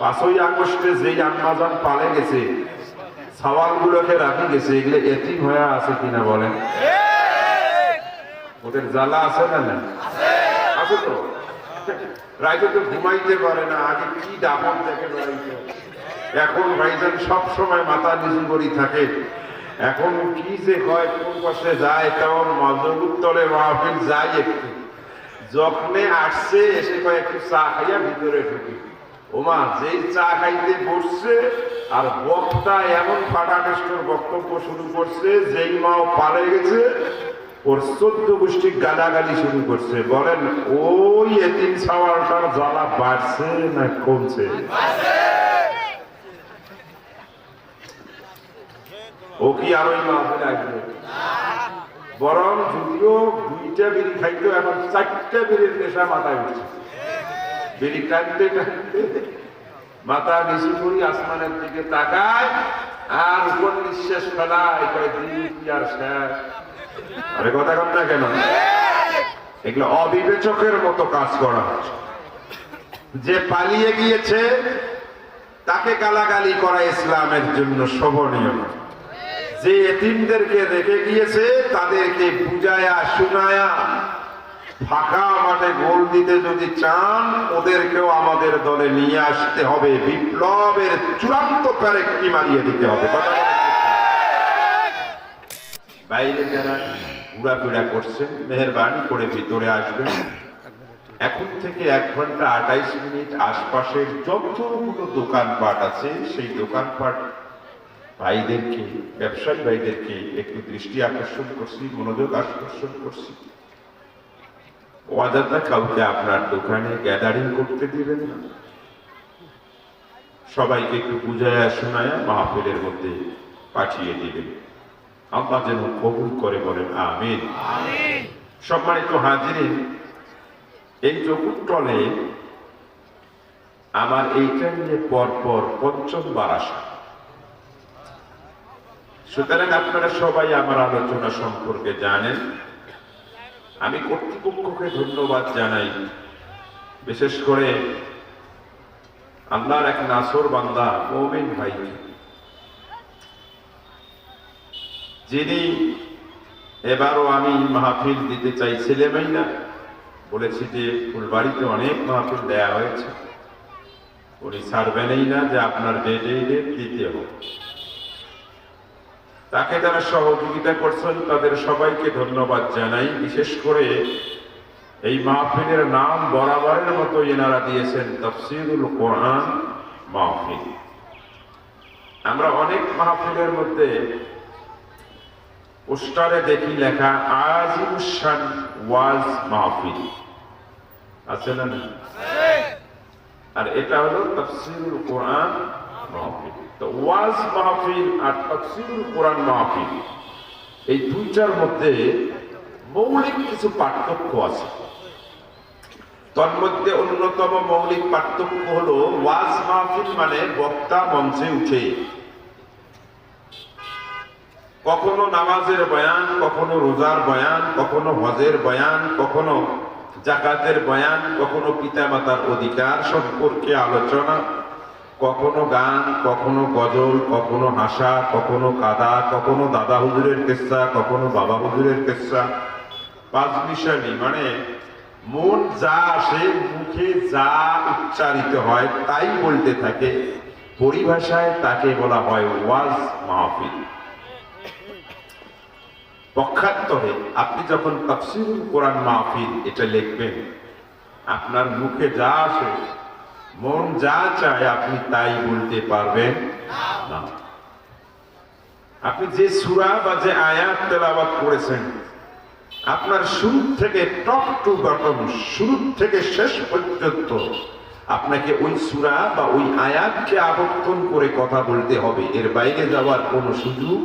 পাঁচই আগস্টে যেই আম্মাজান পালে গেছে সওয়াল গুলোকে রাখি গেছে, এগুলো এতিম হয়ে আছে কিনা বলেন? ওদের জ্বালা আছে না না আছে তো? ঘুমাইতে পারে না, আগে কি ডাবর দেখে বেড়াইতে? এখন ভাইজান সব মাথা নিচু করি থাকে। এখন কি যে হয়, কোন পাশে যায় তেমন মজবুত তলে মাহফিল যায় একটু। যখনে আসছে, এসে কয়, একটু চা খাইয়া ভিতরে ঢুকি। ওমা, যেই চা খাইতে বসছে, আর বক্তা এমন ফাটাকেষ্টর বক্তব্য শুরু করছে, যেই মাও পারে গেছে, ওর চোদ্দ গোষ্ঠী গালাগালি শুরু করছে। বলেন, ওই এতিম সাওয়ালটার জ্বালা বাড়ছে না কমছে? ও কি আর ওই মাহফিল আসবে? বরং যদিও দুইটা বিড়ি খাইতো এখন চারটা বিড়ির নেশা মাথায় উঠছে। বিড়ি টানতে টানতে মাথা নিচু করি আসমানের দিকে তাকায় আর উপর নিঃশ্বাস ফেলায় আর আরে কথা কম না কেন? এগুলো অবিবেচকের মতো কাজ করা। যে পালিয়ে গিয়েছে, তাকে গালাগালি করা ইসলামের জন্য শোভনীয় নয়। যে এতিমদেরকে রেখে গিয়েছে, তাদেরকে বুঝায়া, শুনায়া ফাঁকা মাঠে গোল দিতে যদি চান, ওদেরকেও আমাদের দলে নিয়ে আসতে হবে। বিপ্লবের চূড়ান্ত প্যারেকটি মারিয়ে দিতে হবে? বাইরে যারা ঘোরাফেরা করছেন, মেহরবানি করে ভিতরে আসবেন। এখন থেকে এক ঘণ্টা আঠাইশ মিনিট আশপাশের যতগুলো দোকানপাট আছে, সেই দোকানপাট ভাইদেরকে, ব্যবসায়ী ভাইদেরকে একটু দৃষ্টি আকর্ষণ করছি, মনোযোগ আকর্ষণ করছি। অযথা কাউকে আপনার দোকানে গ্যাদারিং করতে দিবেন না। সবাইকে একটু বুঝায়া শোনায়া মাহফিলের মধ্যে পাঠিয়ে দিবেন। আল্লাহ যেন কবুল করে বলেন আমিন। সম্মানিত হাজিরিন এই চকুটলে আমার এইটা নিয়ে পরপর পঞ্চমবার আসা। সুতরাং আপনারা সবাই আমার আলোচনা সম্পর্কে জানেন। আমি কর্তৃপক্ষকে ধন্যবাদ জানাই। বিশেষ করে আল্লাহর এক নাসর বান্দা, মৌমিন ভাই যিনি এবারও আমি মাহফিল দিতে চাই চাইছিলামই না, বলেছি যে ফুলবাড়িতে অনেক মাহফিল দেয়া হয়েছে। উনি ছাড়বেনই না যে আপনার ডেটে ডেট দিতে হবে। তাকে যারা সহযোগিতা করছেন, তাদের সবাইকে ধন্যবাদ জানাই। বিশেষ করে এই মাহফিলের নাম বরাবরের মতো এনারা দিয়েছেন, তফসিরুল কোরআন মাহফিল। আমরা অনেক মাহফিলের মধ্যে পোস্টারে দেখি লেখা আজিমুসান ওয়াজ মাহফিল। আছে না? আর এটা হলো তফসিরুল কোরআন ওয়াজ মাহফিল আর তফসিরুল কোরআন মাহফিল, এই দুইটার মধ্যে মৌলিক কিছু পার্থক্য আছে। তন্মধ্যে অন্যতম মৌলিক পার্থক্য হলো ওয়াজ মাহফিল মানে বক্তা মঞ্চে উঠে। কখনো নামাজের বয়ান, কখনো রোজার বয়ান, কখনো হজের বয়ান, কখনো জাকাতের বয়ান, কখনো পিতামাতার অধিকার সম্পর্কে আলোচনা কখনো গান, কখনো গজল, কখনো হাসা, কখনো কাদা, কখনো দাদা হুজুরের কেসা, কখনো বাবা হুজুরের কেসা। পাঁচ মিশালি মানে মন যা আসে, মুখে যা উচ্চারিত হয়, তাই বলতে থাকে। পরিভাষায় তাকে বলা হয় ওয়াজ মাহফিল। পক্ষান্তরে আপনি যখন তফসিল কোরআন মাহফিল এটা লিখবেন, আপনার মুখে যা আসে মন যা চায় আপনি তাই বলতে পারবেন। না। আপনি যে সুরা বা যে আয়াত তেলাবাদ করেছেন, আপনার শুরু থেকে টপ টু বটম, শুরু থেকে শেষ পর্যন্ত আপনাকে ওই সুরা বা ওই আয়াতকে আবর্তন করে কথা বলতে হবে। এর বাইরে যাওয়ার কোনো সুযোগ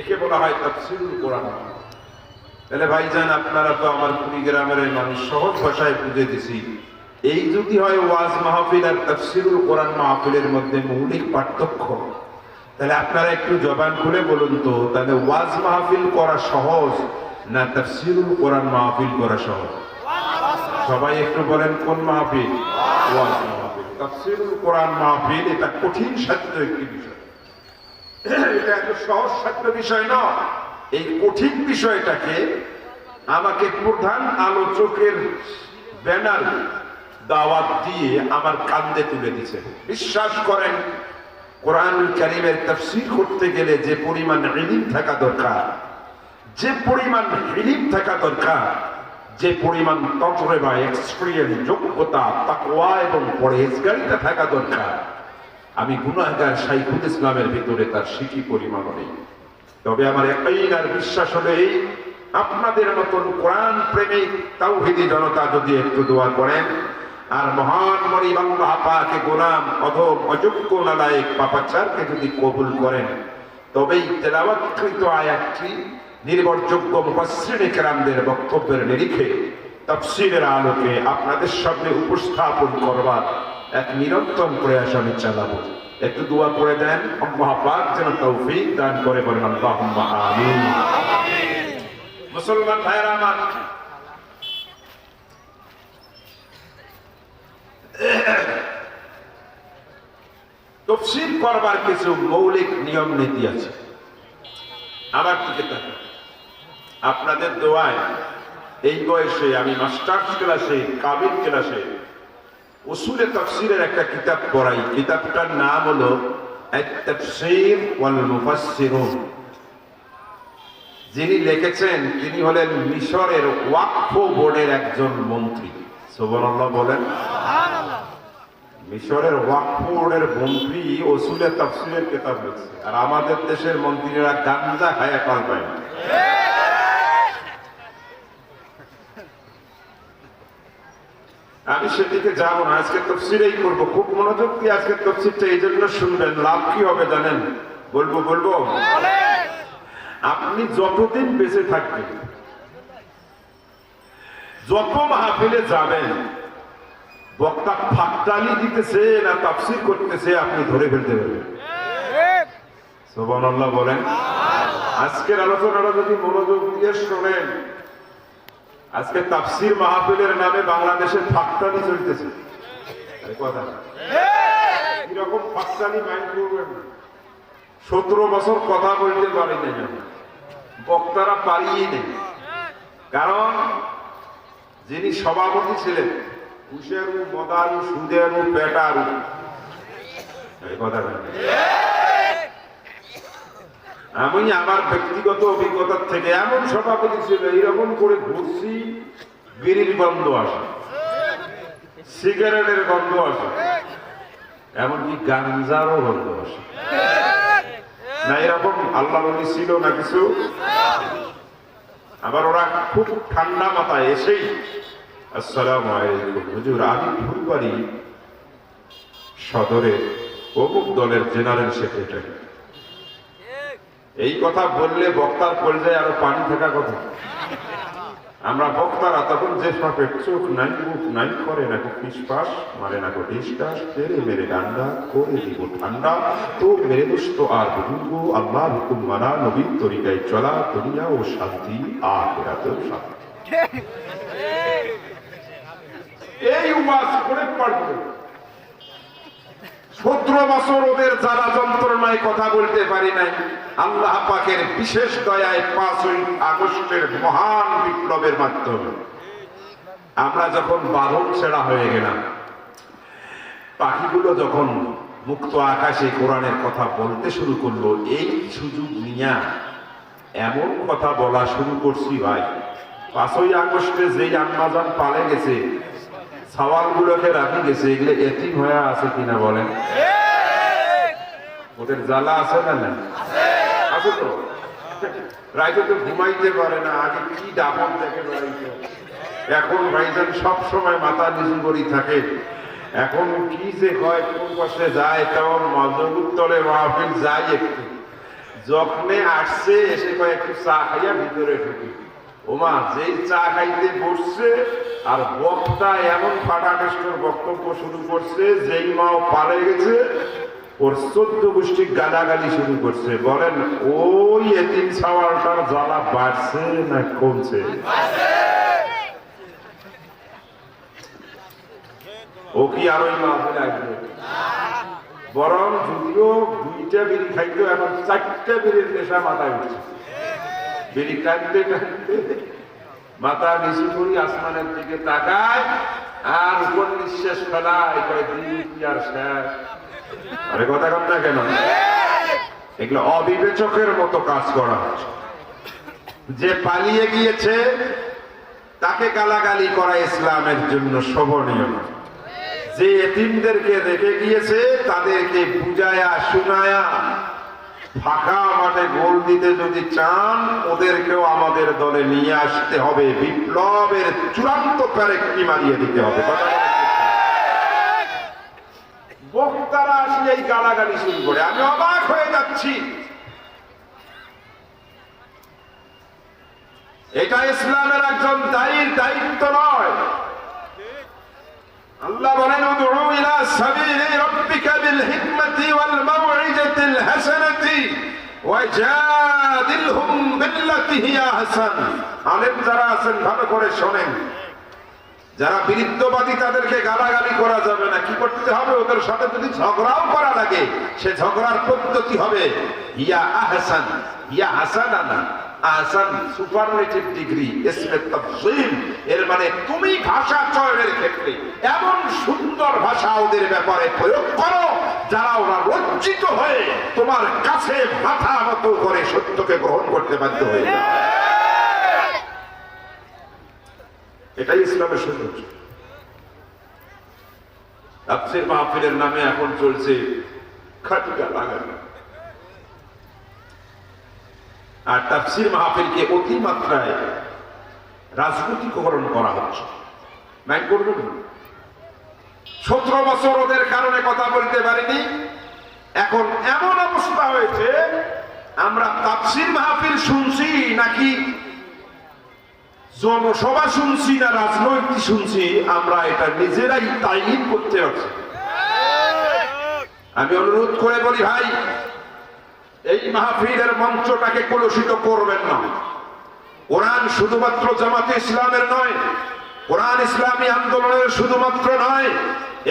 একে বলা হয় তাফসিরুল কোরআন। তাহলে ভাইজান, আপনারা তো আমার কুড়িগ্রামের এই মানুষ সহজ ভাষায় বুঝে দিছি। এই যদি হয় ওয়াজ মাহফিল আর তাফসিরুল কোরআন মাহফিলের মধ্যে মৌলিক পার্থক্য। তাহলে আপনারা একটু জবান খুলে বলুন তো, তাহলে ওয়াজ মাহফিল করা সহজ না তাফসিরুল কোরআন মাহফিল করা সহজ? সবাই একটু বলেন, কোন মাহফিল? ওয়াজ মাহফিল। তাফসিরুল কোরআন মাহফিল, এটা কঠিন সাধ্য একটি বিষয়। এটা এত সহজ সাধ্য বিষয় নয়। এই কঠিন বিষয়টাকে আমাকে প্রধান আলোচকের ব্যানার দাওয়াত দিয়ে আমার কান্দে তুলে দিছে। বিশ্বাস করেন, কোরআন কারিমের তাফসীর করতে গেলে যে পরিমাণ ইলিম থাকা দরকার, যে পরিমাণ ইলিম থাকা দরকার, যে পরিমাণ তন্ত্রে বা এক্সপিরিয়েন্স যোগ্যতা, তাকওয়া এবং পরেজগারিতা থাকা দরকার, আমি গুনাহগার শাইখুল ইসলামের ভিতরে তার সিটি পরিমাণ নেই। তবে আমার একটাই আর বিশ্বাস হলো এই, আপনাদের মতন কোরআন প্রেমিক তাওহিদি জনতা যদি একটু দোয়া করেন, আর মহান মরিব আল্লাহ গোলাম অধম অযোগ্য নালায়েক পাপাচারকে যদি কবুল করেন, তবেই তেলাওয়াতকৃত আয়াতটি নির্ভরযোগ্য মুফাসসিরে কেরামদের বক্তব্যের নিরিখে তাফসীরের আলোকে আপনাদের সামনে উপস্থাপন করবার এক নিরন্তর প্রয়াস আমি চালাবো। একটু দোয়া করে দেন, আল্লাহ পাক যেন তৌফিক দান করে বলেন আমিন। মুসলমান ভাইরা আমার তফসিল করবার কিছু মৌলিক নিয়ম নীতি আছে। আমার দিকে আপনাদের দোয়ায়, এই বয়সে আমি মাস্টার্স ক্লাসে কাবিল ক্লাসে উসুলে তফসিরের একটা কিতাব পড়াই। কিতাবটার নাম হলো যিনি লিখেছেন, তিনি হলেন মিশরের ওয়াকফ বোর্ডের একজন মন্ত্রী। সুবহানাল্লাহ বলেন। মিশরের ওয়াকফ বোর্ডের মন্ত্রী ওসুলে তাফসিরের কিতাব লিখছে। আর আমাদের দেশের মন্ত্রীরা গাঞ্জা খায়া কাল পায় না। আমি সেদিকে যাব না। আজকে তফসিরেই করব। খুব মনোযোগ দিয়ে আজকে তফসিরটা এই জন্য শুনবেন। লাভ কি হবে জানেন? বলব বলব? আপনি যতদিন বেঁচে থাকবেন, যত মাহফিলে যাবেন, বক্তা ফাঁকতালি দিতেছে না তাফসির করতেছে, আপনি ধরে ফেলতে পারবেন। বলেন। আজকের আলোচনাটা যদি মনোযোগ দিয়ে শোনেন আজকে তাফসির মাহফিলের নামে বাংলাদেশের ফাঁকতালি চলতেছে। কথা কীরকম ফাঁকতালি মাইন্ড করবেন সতেরো বছর কথা বলতে পারি না। বক্তারা পারিয়ে নেই। কারণ যিনি সভাপতি ছিলেন কুশেরু মদারু সুদেরু পেটারু। কথা। আমি আমার ব্যক্তিগত অভিজ্ঞতার থেকে এমন সভাপতি ছিল এইরকম করে ঘুরছি, বিড়ির গন্ধ আসে, সিগারেটের গন্ধ আসে, এমনকি গাঞ্জারও গন্ধ আসে। না এরকম আল্লাহ ছিল না কিছু? আবার ওরা খুব ঠান্ডা মাথায় এসেই, আসসালামু আলাইকুম, হুজুর, আমি ফুলবাড়ি সদরে অমুক দলের জেনারেল সেক্রেটারি। এই কথা বললে বক্তার পর্যায়ে আরও পানি থাকা কথা। আমরা বক্তারা তখন যে সাপের চোখ নাই মুখ নাই করে না কো ফিসফাস মারে না কো ডিসকাস তেরে মেরে ডান্ডা করে দিব ঠান্ডা। তো মেরে দুষ্ট আর বুজুর্গ আল্লাহ হুকুম মানা নবীন তরিকায় চলা দুনিয়া ও শান্তি আর শান্তি। এই ওয়াজ করে পারবে সতেরো বছর ওদের যারা যন্ত্রণায় কথা বলতে পারি নাই। আল্লাহ পাকের বিশেষ দয়ায় পাঁচই আগস্টের মহান বিপ্লবের মাধ্যমে। আমরা যখন বাঁধন ছেড়া হয়ে গেলাম, পাখিগুলো যখন মুক্ত আকাশে কোরআনের কথা বলতে শুরু করল, এই সুযোগ নিয়া এমন কথা বলা শুরু করছি ভাই। পাঁচই আগস্টে যেই আম্মাজান পালে গেছে সওয়াল গুলোকে রাখি গেছে, এগুলো এতিম হয়ে আছে কিনা বলেন? ওদের জ্বালা আছে না না আছে তো? রাইতে তো ঘুমাইতে পারে না, আগে কি ডাবল দেখে এখন ভাইজান সব সময় মাথা নিচু করি থাকে। এখন কি যে হয়, কোন পাশে যায় তেমন মজবুত তলে মাহফিল যাই একটু। যখনে আসছে, এসে কয়, একটু চা খাইয়া ভিতরে ঢুকি। ওমা, যেই চা খাইতে বসছে আর বক্তা এমন ফাটাকেষ্টর বক্তব্য শুরু করছে, যেই মাও পারে গেছে, ওর চোদ্দ গোষ্ঠী গালাগালি শুরু করছে। বলেন, ওই এতিম সাওয়ালটার জ্বালা বাড়ছে না কমছে? ও কি আর ওই মাহফিল আসবে বরং যদিও দুইটা বিড়ি খাইতো এখন চারটা বিড়ির নেশা মাথায় উঠছে। বিড়ি টানতে টানতে মাথা নিচু করি আসমানের দিকে তাকায়, আর উপর নিঃশ্বাস ফেলায় আর আরে কথা কম না কেন? এগুলো অবিবেচকের মতো কাজ করা যে পালিয়ে গিয়েছে, তাকে গালাগালি করা ইসলামের জন্য শোভনীয় নয়। যে এতিমদেরকে রেখে গিয়েছে, তাদেরকে বুঝায়া, শুনায়া ফাঁকা মাঠে গোল দিতে যদি চান, ওদেরকেও আমাদের দলে নিয়ে আসতে হবে। বিপ্লবের চূড়ান্ত প্যারেকটি মারিয়ে দিতে হবে? বক্তারা আসলে এই গালাগালি শুরু করে। আমি অবাক হয়ে যাচ্ছি। এটা ইসলামের একজন দায়ীর দায়িত্ব নয়। আল্লাহ বলেন, উদউ ইলা সাবিলি রাব্বিকা বিল হিকমাতি ওয়াল মাউইজাতিল হাসানাতি ওয়াজাদিলহুম বিল্লাতি হিয়া আহসান আলেম যারা আছেন, ভালো করে শোনেন। যারা বিরুদ্ধবাদী, তাদেরকে গালাগালি করা যাবে না। কি করতে হবে? ওদের সাথে যদি ঝগড়াও করা লাগে, সে ঝগড়ার পদ্ধতি হবে ইয়া আহসান ইয়া হাসানা না আহসান সুপারলেটিভ ডিগ্রি, ইসমে তাফসীল, এর মানে তুমি ভাষা চয়নের ক্ষেত্রে এমন সুন্দর ভাষা ওদের ব্যাপারে প্রয়োগ করো, যারা ওরা লজ্জিত হয়ে তোমার কাছে মাথা মতো করে সত্যকে গ্রহণ করতে বাধ্য হয়ে এটাই ইসলামের সৌন্দর্য। তাফসির মাহফিলের নামে এখন চলছে খাটিকা লাগানো আর তাফসির মাহফিলকে অতিমাত্রায় রাজনৈতিকরণ করা হচ্ছে। নাই সতেরো বছর ওদের কারণে কথা বলতে পারিনি। এখন এমন অবস্থা হয়েছে, আমরা তাফসির মাহফিল শুনছি নাকি জনসভা শুনছি না রাজনৈতিক শুনছি, আমরা এটা নিজেরাই তাইন করতে পারছি আমি অনুরোধ করে বলি ভাই এই মাহফিলের মঞ্চটাকে কলুষিত করবেন না। কোরআন শুধুমাত্র জামাতে ইসলামের নয়, কোরআন ইসলামী আন্দোলনের শুধুমাত্র নয়,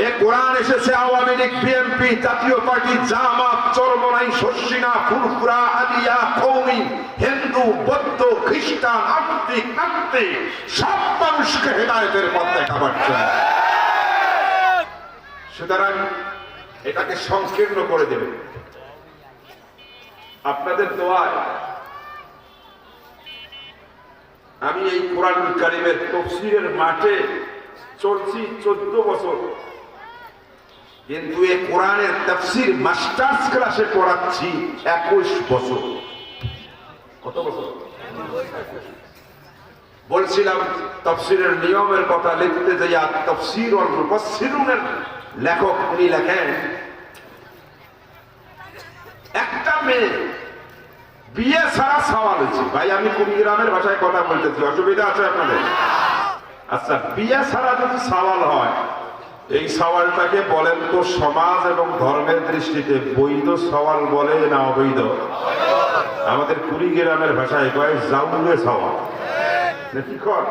এ কোরআন এসেছে আওয়ামী লীগ বিএনপি জাতীয় পার্টি, জামাত, চরমনাই, শর্ষিনা, ফুরফুরা, আলিয়া কৌমি হিন্দু, বৌদ্ধ, খ্রিস্টান আত্মিক নাস্তিক সব মানুষকে হেদায়তের পথ দেখাবার জন্য। সুতরাং এটাকে সংকীর্ণ করে দেবে। আপনাদের দোয়ায় আমি এই কোরআন কারিমের তফসিরের মাঠে চলছি চোদ্দ বছর। কিন্তু এই কোরআনের তফসির মাস্টার্স ক্লাসে পড়াচ্ছি একুশ বছর। কত বছর? বলছিলাম তফসিরের নিয়মের কথা লিখতে যাইয়া তফসির মুফাসসিরুনের লেখক উনি লেখেন, একটা মেয়ে বিয়ে ছাড়া সওয়াল হয়েছে। ভাই, আমি কুড়িগ্রামের ভাষায় কথা বলতেছি? অসুবিধা আছে আপনাদের? আচ্ছা বিয়ে ছাড়া যদি সওয়াল হয়, এই সওয়ালটাকে বলেন তো সমাজ এবং ধর্মের দৃষ্টিতে বৈধ সওয়াল বলে না অবৈধ? আমাদের কুড়িগ্রামের ভাষায় কয়, জাউলে সওয়াল। কি কর